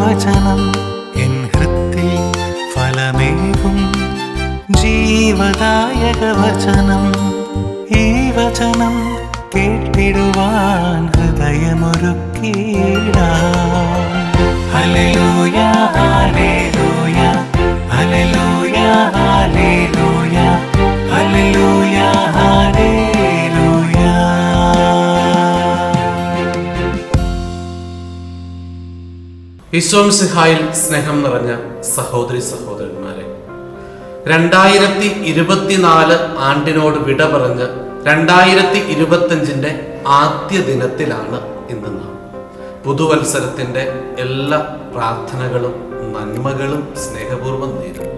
വചനം എൻ ഹൃത്തിൽ ഫലമേകും ജീവദായക വചനം ഈ വചനം കേട്ടിടുവാൻ ഹൃദയമൊരുക്കിയിടാം ഹല്ലേലൂയ ഈശോംസിഹായിൽ സ്നേഹം നിറഞ്ഞ സഹോദരി സഹോദരന്മാരെ രണ്ടായിരത്തി ഇരുപത്തിനാല് ആണ്ടിനോട് വിട പറഞ്ഞ് രണ്ടായിരത്തി ഇരുപത്തഞ്ചിന്റെ ആദ്യ ദിനത്തിലാണ് ഇന്ന് നാം. പുതുവത്സരത്തിന്റെ എല്ലാ പ്രാർത്ഥനകളും നന്മകളും സ്നേഹപൂർവം നേരുന്നു.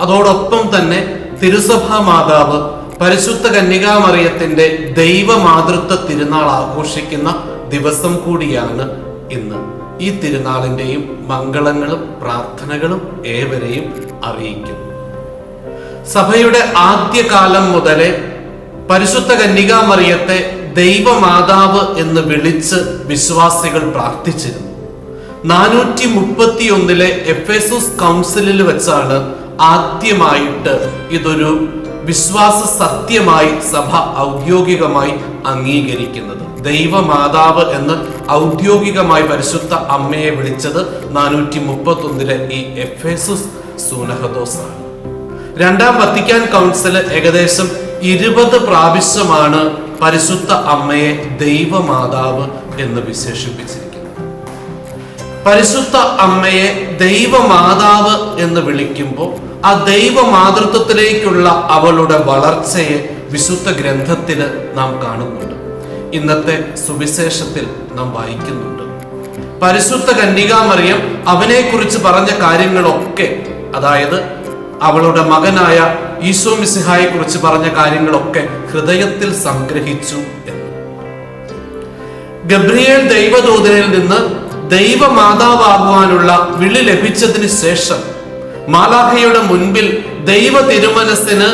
അതോടൊപ്പം തന്നെ തിരുസഭാ മാതാവ് പരിശുദ്ധ കന്യകാമറിയത്തിന്റെ ദൈവമാതൃത്വ തിരുനാൾ ആഘോഷിക്കുന്ന ദിവസം കൂടിയാണ് ഇന്ന് ഈ തിരുനാളിന്റെയും മംഗളങ്ങളും പ്രാർത്ഥനകളും ഏവരെയും അറിയിക്കും സഭയുടെ ആദ്യകാലം മുതലേ പരിശുദ്ധ കന്യകാമറിയത്തെ ദൈവമാതാവ് എന്ന് വിളിച്ച് വിശ്വാസികൾ പ്രാർത്ഥിച്ചിരുന്നു. നാനൂറ്റി മുപ്പത്തിയൊന്നിലെ എഫ് എസ് കൗൺസിലിൽ വെച്ചാണ് ആദ്യമായിട്ട് ഇതൊരു വിശ്വാസ സത്യമായി സഭ ഔദ്യോഗികമായി അംഗീകരിക്കുന്നത്. ദൈവമാതാവ് എന്ന് ഔദ്യോഗികമായി പരിശുദ്ധ അമ്മയെ വിളിച്ചത് നാനൂറ്റി മുപ്പത്തി ഈ എഫ് സൂനഹദോസ് ആണ് രണ്ടാം വത്തിക്കാൻ കൗൺസിൽ ഏകദേശം ഇരുപത് പ്രാവശ്യമാണ് പരിശുദ്ധ അമ്മയെ ദൈവമാതാവ് എന്ന് വിശേഷിപ്പിച്ചിരിക്കുന്നത്. പരിശുദ്ധ അമ്മയെ ദൈവമാതാവ് എന്ന് വിളിക്കുമ്പോൾ ആ ദൈവമാതൃത്വത്തിലേക്കുള്ള അവളുടെ വളർച്ചയെ വിശുദ്ധ ഗ്രന്ഥത്തിൽ നാം കാണുന്നുണ്ട്. ഇന്നത്തെ സുവിശേഷത്തിൽ നാം വായിക്കുന്നുണ്ട്. പരിശുദ്ധ കന്യകാമറിയം അവനെ കുറിച്ച് പറഞ്ഞ കാര്യങ്ങളൊക്കെ അതായത് അവളുടെ മകനായ ഈശോ മിസിഹായെ കുറിച്ച് പറഞ്ഞ കാര്യങ്ങളൊക്കെ ഹൃദയത്തിൽ സംഗ്രഹിച്ചു എന്ന്. ഗബ്രിയേൽ ദൈവദൂതനിൽ നിന്ന് ദൈവമാതാവാകുവാനുള്ള വിളി ലഭിച്ചതിന് ശേഷം മാലാഹയുടെ മുൻപിൽ ദൈവ തിരുമനസ്സിന്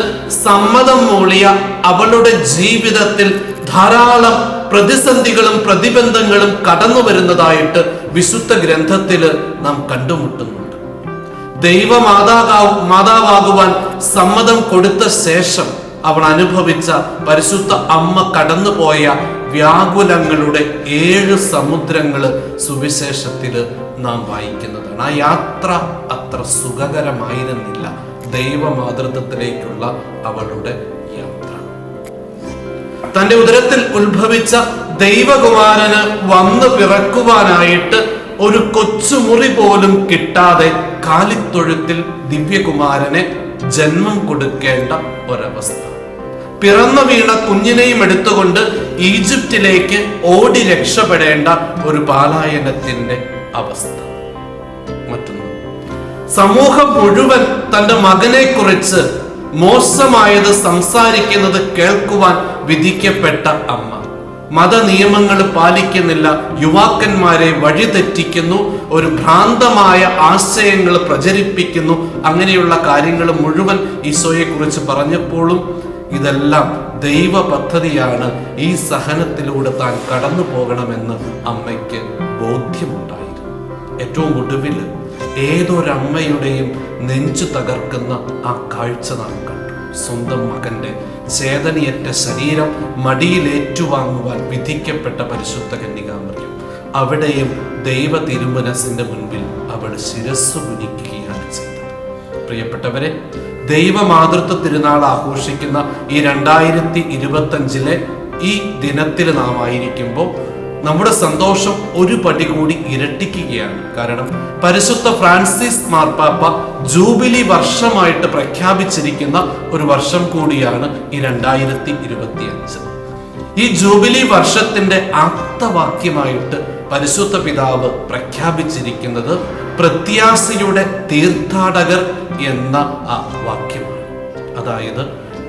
സമ്മതം മൂളിയ അവളുടെ ജീവിതത്തിൽ ധാരാളം പ്രതിസന്ധികളും പ്രതിബന്ധങ്ങളും കടന്നു വരുന്നതായിട്ട് വിശുദ്ധ ഗ്രന്ഥത്തിൽ നാം കണ്ടുമുട്ടുന്നുണ്ട്. ദൈവ മാതാവ് മാതാവാകുവാൻ സമ്മതം കൊടുത്ത ശേഷം അവൾ അനുഭവിച്ച പരിശുദ്ധ അമ്മ കടന്നുപോയ വ്യാകുലങ്ങളുടെ ഏഴ് സമുദ്രങ്ങൾ സുവിശേഷത്തിൽ നാം വായിക്കുന്നതാണ്. ആ യാത്ര അത്ര സുഖകരമായിരുന്നില്ല. ദൈവമാതൃത്വത്തിലേക്കുള്ള അവളുടെ യാത്ര. തന്റെ ഉദരത്തിൽ ഉത്ഭവിച്ച ദൈവകുമാരന് വന്നു പിറക്കുവാനായിട്ട് ഒരു കൊച്ചുമുറി പോലും കിട്ടാതെ കാലിത്തൊഴുത്തിൽ ദിവ്യകുമാരനെ ജന്മം കൊടുക്കേണ്ട ഒരവസ്ഥ. പിറന്നു വീണ കുഞ്ഞിനെയും എടുത്തുകൊണ്ട് ഈജിപ്തിലേക്ക് ഓടി രക്ഷപ്പെടേണ്ട ഒരു പാലായനത്തിന്റെ അവസ്ഥ. മറ്റൊന്ന് സമൂഹം മുഴുവൻ തന്റെ മകനെ കുറിച്ച് മോശമായത് സംസാരിക്കുന്നത് കേൾക്കുവാൻ വിധിക്കപ്പെട്ട അമ്മ. മത നിയമങ്ങൾ പാലിക്കുന്നില്ല യുവാക്കന്മാരെ വഴിതെറ്റിക്കുന്നു ഒരു ഭ്രാന്തമായ ആശയങ്ങൾ പ്രചരിപ്പിക്കുന്നു. അങ്ങനെയുള്ള കാര്യങ്ങൾ മുഴുവൻ ഈശോയെ കുറിച്ച് പറഞ്ഞപ്പോഴും ഇതെല്ലാം ദൈവ പദ്ധതിയാണ് ഈ സഹനത്തിലൂടെ താൻ കടന്നു പോകണമെന്ന് അമ്മയ്ക്ക് ബോധ്യമുണ്ടായിരുന്നു. ഏറ്റവും ഒടുവിൽ ഏതൊരമ്മയുടെയും നെഞ്ചു തകർക്കുന്ന ആ കാഴ്ച നാം കണ്ടു. സ്വന്തം മകന്റെ ചേതനയറ്റ ശരീരം മടിയിലേറ്റുവാങ്ങുവാൻ വിധിക്കപ്പെട്ട പരിശുദ്ധ കന്യകാമറിയം. അവിടെയും ദൈവ തിരുമനസിന്റെ മുൻപിൽ അവൾ ശിരസ് കുനിക്കുകയാണ് ചെയ്തത്. പ്രിയപ്പെട്ടവരെ ദൈവമാതൃത്വ തിരുനാൾ ആഘോഷിക്കുന്ന ഈ രണ്ടായിരത്തി ഇരുപത്തഞ്ചിലെ ഈ ദിനത്തിൽ നാം ആയിരിക്കുമ്പോൾ നമ്മുടെ സന്തോഷം ഒരു പടി കൂടി ഇരട്ടിക്കുകയാണ്. കാരണം പരിശുദ്ധ ഫ്രാൻസിസ് മാർപ്പാപ്പ ജൂബിലി വർഷമായിട്ട് പ്രഖ്യാപിച്ചിരിക്കുന്ന ഒരു വർഷം കൂടിയാണ് ഈ രണ്ടായിരത്തി ഇരുപത്തി അഞ്ച് ഈ ജൂബിലി വർഷത്തിന്റെ ആപ്തവാക്യമായിട്ട് പരിശുദ്ധ പിതാവ് പ്രഖ്യാപിച്ചിരിക്കുന്നത് പ്രത്യാസിയുടെ തീർത്ഥാടകർ എന്ന ആ വാക്യമാണ്. അതായത്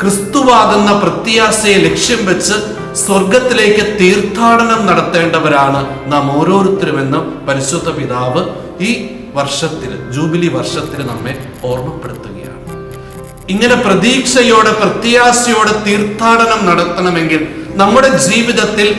ക്രിസ്തുവാകുന്ന പ്രത്യാശയെ ലക്ഷ്യം വെച്ച് സ്വർഗത്തിലേക്ക് തീർത്ഥാടനം നടത്തേണ്ടവരാണ് നാം ഓരോരുത്തരും എന്ന് പരിശുദ്ധ പിതാവ് ഈ വർഷത്തിൽ ജൂബിലി വർഷത്തിൽ നമ്മെ ഓർമ്മപ്പെടുത്തുകയാണ്. ഇങ്ങനെ പ്രതീക്ഷയോടെ പ്രത്യാശയോടെ തീർത്ഥാടനം നടത്തണമെങ്കിൽ നമ്മുടെ ജീവിതത്തിൽ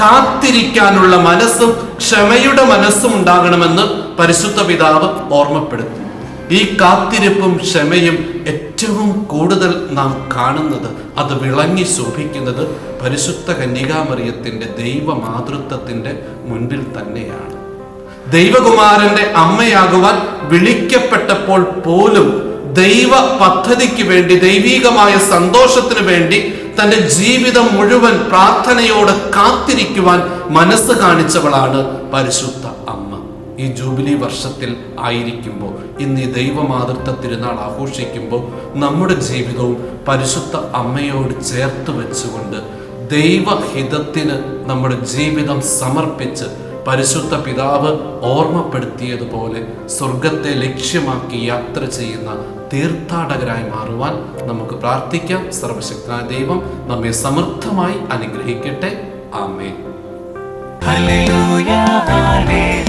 കാത്തിരിക്കാനുള്ള മനസ്സും ക്ഷമയുടെ മനസ്സും ഉണ്ടാകണമെന്ന് പരിശുദ്ധ പിതാവ് ഓർമ്മപ്പെടുത്തി. ഈ കാത്തിരിപ്പും ക്ഷമയും ഏറ്റവും കൂടുതൽ നാം കാണുന്നത് അത് വിളങ്ങി ശോഭിക്കുന്നത് പരിശുദ്ധ കന്യകാമറിയത്തിന്റെ ദൈവ മാതൃത്വത്തിന്റെ മുൻപിൽ തന്നെയാണ്. ദൈവകുമാരന്റെ അമ്മയാകുവാൻ വിളിക്കപ്പെട്ടപ്പോൾ പോലും ദൈവ പദ്ധതിക്ക് വേണ്ടി ദൈവീകമായ സന്തോഷത്തിന് വേണ്ടി തന്റെ ജീവിതം മുഴുവൻ പ്രാർത്ഥനയോടെ കാത്തിരിക്കുവാൻ മനസ്സ് കാണിച്ചവളാണ് പരിശുദ്ധ ഈ ജൂബിലി വർഷത്തിൽ ആയിരിക്കുമ്പോൾ ഇന്ന് ഈ ദൈവമാതൃത്വ തിരുനാൾ ആഘോഷിക്കുമ്പോൾ നമ്മുടെ ജീവിതവും പരിശുദ്ധ അമ്മയോട് ചേർത്ത് വെച്ചുകൊണ്ട് ദൈവഹിതത്തിന് നമ്മുടെ ജീവിതം സമർപ്പിച്ച് പരിശുദ്ധ പിതാവ് ഓർമ്മപ്പെടുത്തിയതുപോലെ സ്വർഗത്തെ ലക്ഷ്യമാക്കി യാത്ര ചെയ്യുന്ന തീർത്ഥാടകരായി മാറുവാൻ നമുക്ക് പ്രാർത്ഥിക്കാം. സർവശക്തനായ ദൈവം നമ്മെ സമൃദ്ധമായി അനുഗ്രഹിക്കട്ടെ. ആമേ Hallelujah, ഹല്ലേലൂയ